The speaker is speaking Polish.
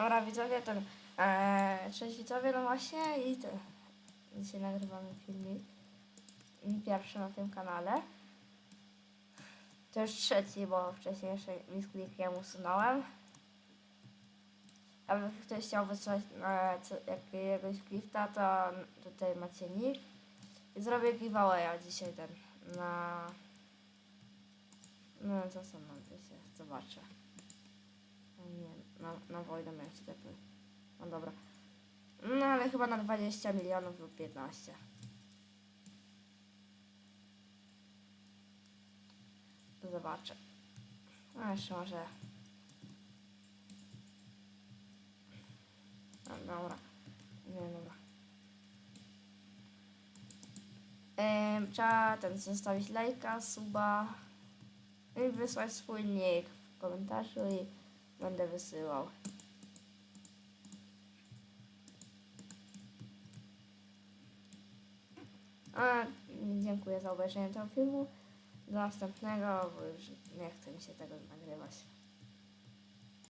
Dobra, widzowie, ten... E, cześć widzowie, no właśnie i. Dzisiaj nagrywamy filmik. Pierwszy na tym kanale. To już trzeci, bo wcześniejszy mi z klikiem usunąłem. Jakby ktoś chciał wysłać e, co, jakiegoś gifta, to tutaj macie nick. I zrobię giveawaya dzisiaj ten na... No co są się zobaczę. O nie, na, na wojnę miałem się. No dobra. No ale chyba na 20 milionów lub 15. To zobaczę. No jeszcze może... No dobra. Nie, dobra. Ym, trzeba ten zostawić lajka, suba i wysłać swój nick w komentarzu i będę wysyłał. A, dziękuję za obejrzenie tego filmu. Do następnego, bo już nie chce mi się tego nagrywać.